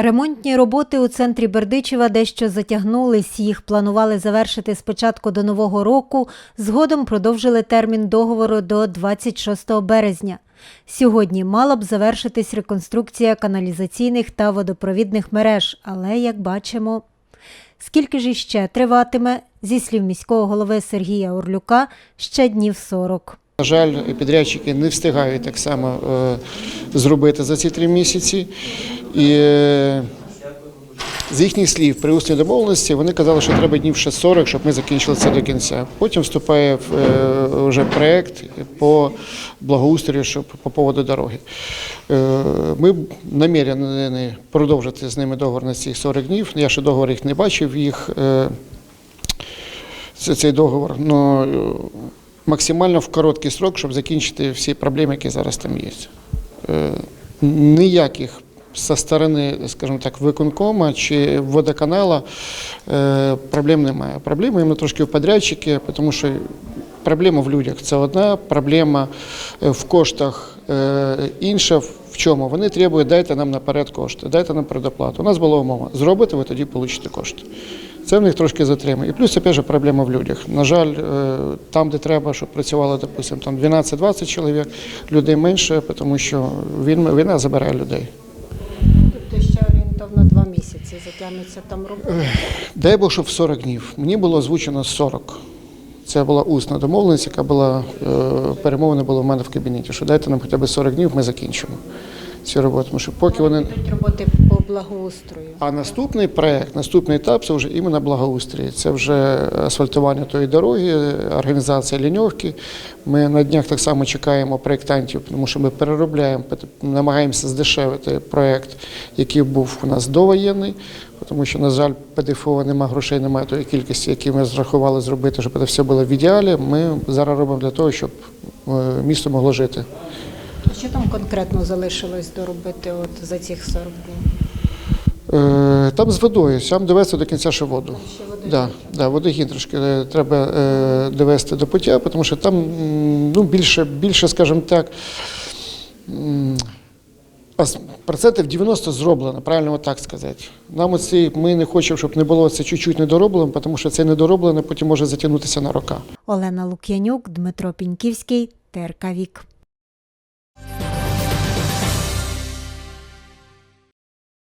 Ремонтні роботи у центрі Бердичева дещо затягнулись. Їх планували завершити спочатку до нового року. Згодом продовжили термін договору до 26 березня. Сьогодні мала б завершитись реконструкція каналізаційних та водопровідних мереж, але як бачимо, скільки ж іще триватиме, зі слів міського голови Сергія Орлюка, ще днів 40. На жаль, підрядчики не встигають так само е, зробити за ці три місяці. І е, з їхніх слів, при усній домовленості, вони казали, що треба днів ще 40, щоб ми закінчили це до кінця. Потім вступає е, вже проєкт по благоустрою, щоб по поводу дороги. Е, Ми намірені продовжити з ними договор на ці 40 днів. Я ще договор їх не бачив, їх цей договор. Но е, максимально в короткий срок, щоб закінчити всі проблеми, які зараз там є. Е, Ніяких со сторони, скажімо так, виконкома чи водоканала е, проблем немає. Проблеми іменно трошки в подрядчики, тому що проблема в людях це одна, проблема е, в коштах інша. В чому? Вони требують, дайте нам наперед кошти, дайте нам предоплату. У нас була умова. Зробите, ви тоді получите кошти. Це в них трошки затримує. І плюс, опять же, проблема в людях. На жаль, е, там, де треба, щоб працювало, допустимо, там 12-20 чоловік, людей менше, тому що війна забирає людей. Тобто ще орієнтовно два місяці затягнеться там робота. Дай Бог, щоб в 40 днів. Мені було озвучено 40. Це була усна домовленість, яка була е, перемовина була в мене в кабінеті, що дайте нам хоча б 40 днів, ми закінчимо цю роботу. Тому що поки вони. Йдуть роботи по благоустрою. А наступний проект, наступний етап це вже іменно благоустрій. Це вже асфальтування тої дороги, організація ліньовки. Ми на днях так само чекаємо проєктантів, тому що ми переробляємо, намагаємося здешевити проєкт, який був у нас довоєнний, тому що, на жаль, ПДФО немає грошей, немає тої кількості, які ми зрахували зробити, щоб це все було в ідеалі. Ми зараз робимо для того, щоб е, місто могло жити. Що там конкретно залишилось доробити от за цих 40 днів? Е, Там з водою, там довести до кінця ще воду. Ще води. Да, да, водогін трошки е, треба е, довести до пуття, тому що там ну, більше, більше, скажімо так, процентів 90 зроблено, правильно так сказати. Нам оці, ми не хочемо, щоб не було це чуть-чуть недороблено, тому що це недороблене потім може затягнутися на роки. Олена Лук'янюк, Дмитро Піньківський, ТРК Вік.